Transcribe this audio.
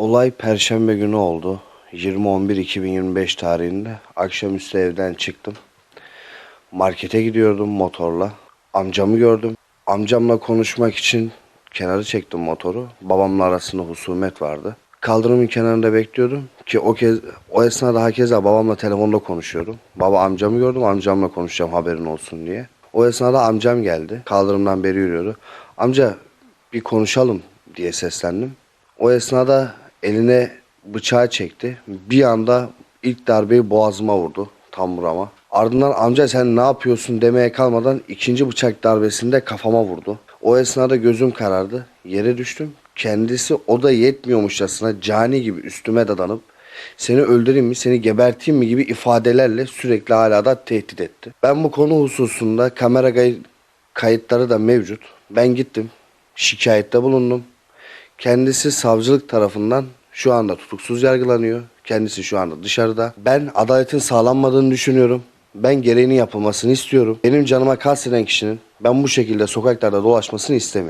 Olay perşembe günü oldu. 20.11.2025 tarihinde. Akşamüstü evden çıktım. Markete gidiyordum motorla. Amcamı gördüm. Amcamla konuşmak için kenarı çektim motoru. Babamla arasında husumet vardı. Kaldırımın kenarında bekliyordum ki o kez o esnada hakeza babamla telefonda konuşuyordum. Baba amcamı gördüm amcamla konuşacağım haberin olsun diye. O esnada amcam geldi. Kaldırımdan beri yürüyordu. Amca bir konuşalım diye seslendim. O esnada eline bıçağı çekti. Bir anda ilk darbeyi boğazıma vurdu. Tam burama. Ardından amca sen ne yapıyorsun demeye kalmadan ikinci bıçak darbesinde kafama vurdu. O esnada gözüm karardı. Yere düştüm. Kendisi o da yetmiyormuşçasına cani gibi üstüme dadanıp seni öldüreyim mi, seni geberteyim mi gibi ifadelerle sürekli hala da tehdit etti. Ben bu konu hususunda kamera kay- kayıtları da mevcut. Ben gittim, şikayette bulundum. Kendisi savcılık tarafından şu anda tutuksuz yargılanıyor. Kendisi şu anda dışarıda. Ben adaletin sağlanmadığını düşünüyorum. Ben gereğini yapılmasını istiyorum. Benim canıma kasteden kişinin ben bu şekilde sokaklarda dolaşmasını istemiyorum.